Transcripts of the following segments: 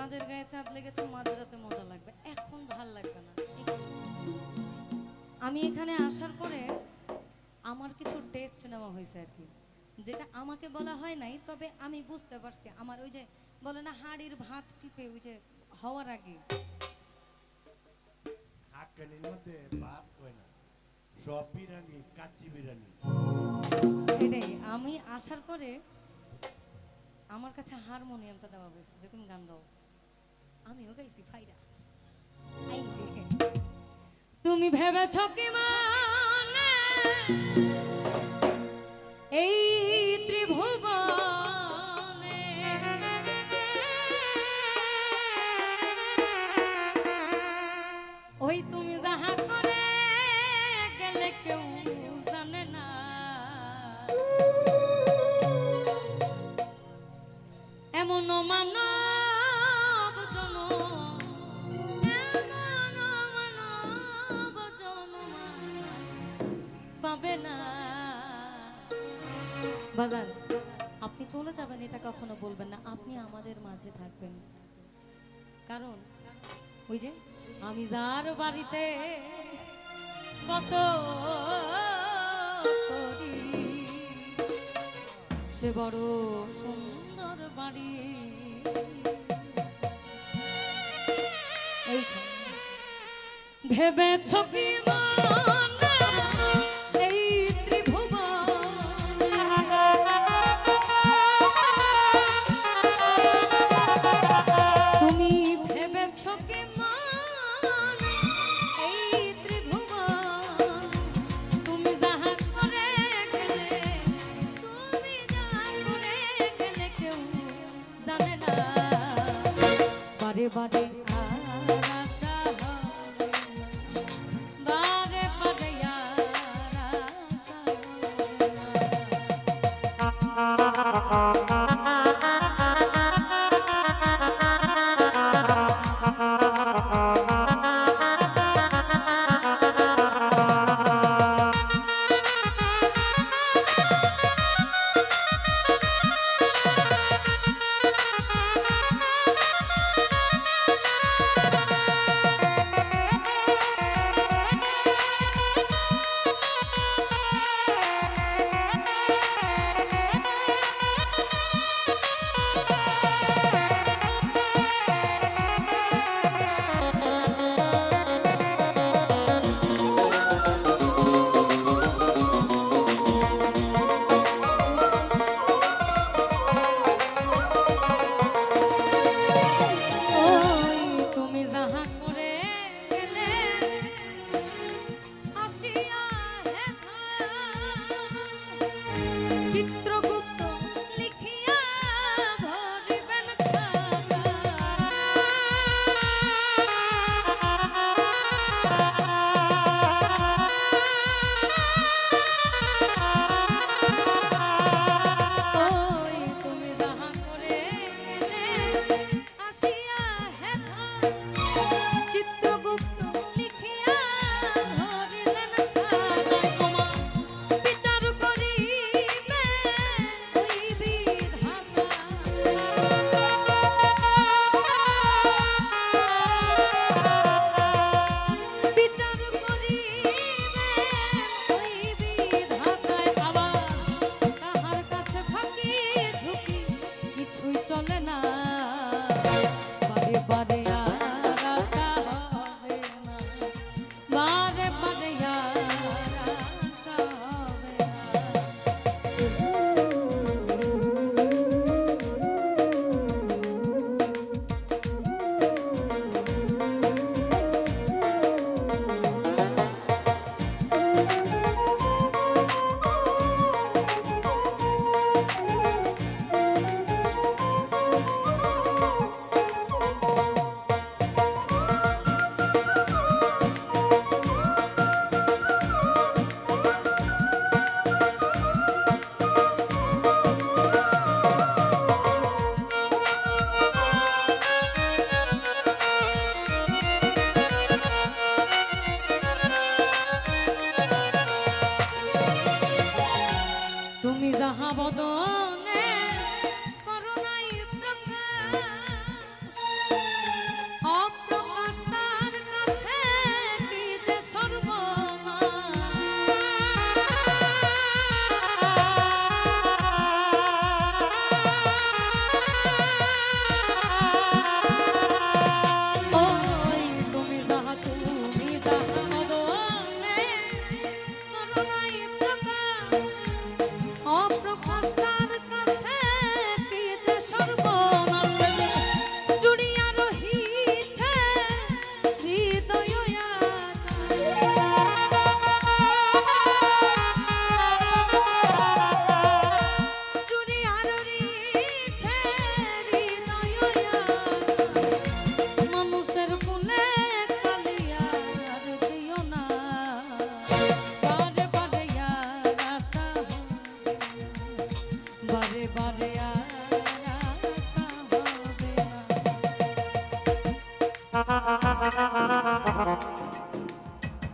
চাঁদের গায়ে চাঁদ লেগেছে মাঝরাতে মজা লাগবে। এখন ভালো লাগবে না। আমি এখানে আসার পরে আমার কিছু টেস্ট নেওয়া হয়েছে আর কি যেটা আমাকে বলা হয় নাই তবে আমি বুঝতে পারছি। আমার ওই যে বলে না হাড়ির ভাত টিপে ওই যে হওয়ার আগে। হাক্কানির মধ্যে ভাত হয় না। সব বিরিয়ানি কাচ্চি বিরিয়ানি। এটাই আমি আসার পরে আমার কাছে হারমোনিয়ামটা দেওয়া হয়েছে। যে তুমি গান গাও। আমিও গাইছি যে, তুমি ভেবেছ কি মানে? এই ত্রিভুবনে বাজান, আপনি চলে যাবেন, এটা কখনো বলবেন না। আপনি আমাদের মাঝে থাকবেন। কারণ, ওই যে, আমি যার বাড়িতে বস সে বড় সুন্দর বাড়ি। এইখানে ভেবেছ Body.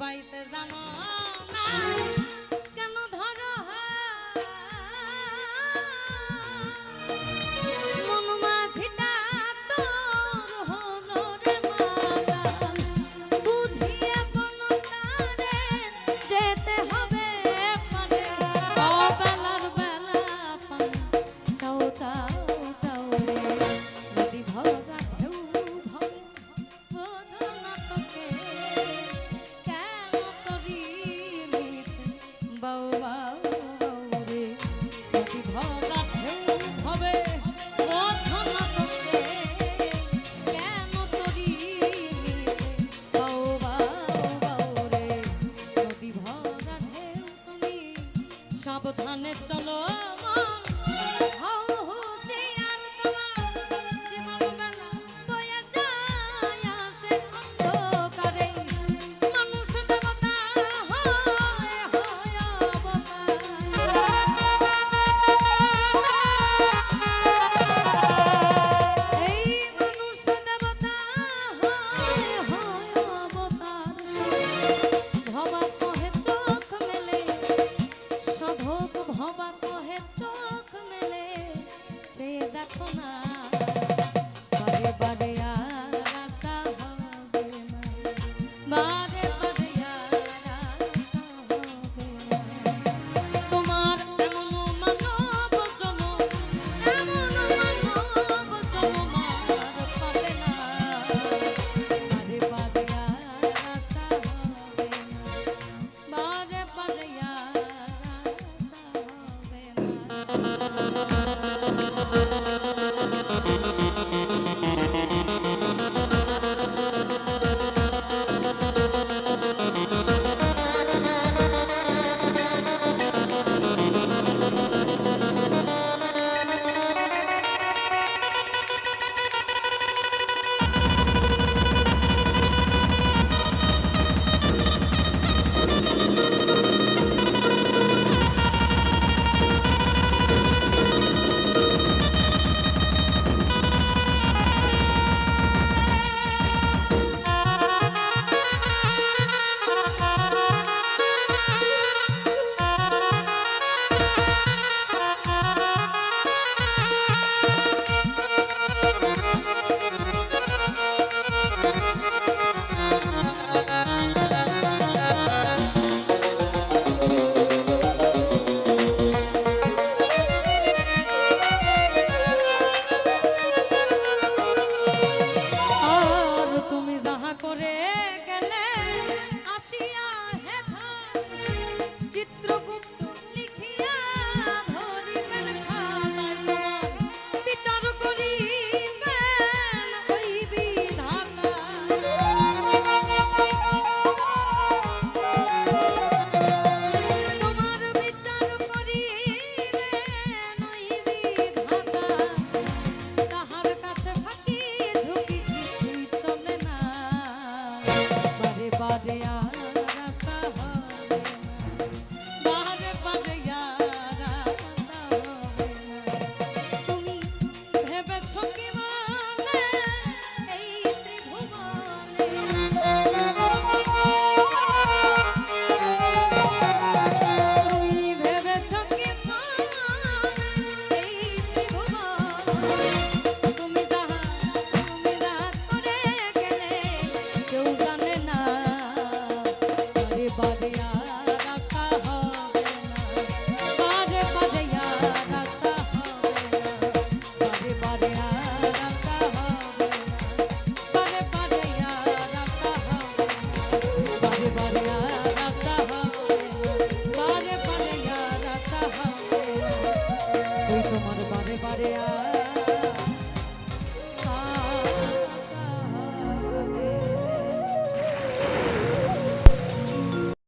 বাইতে জানো? সাবধানে চলো Mother.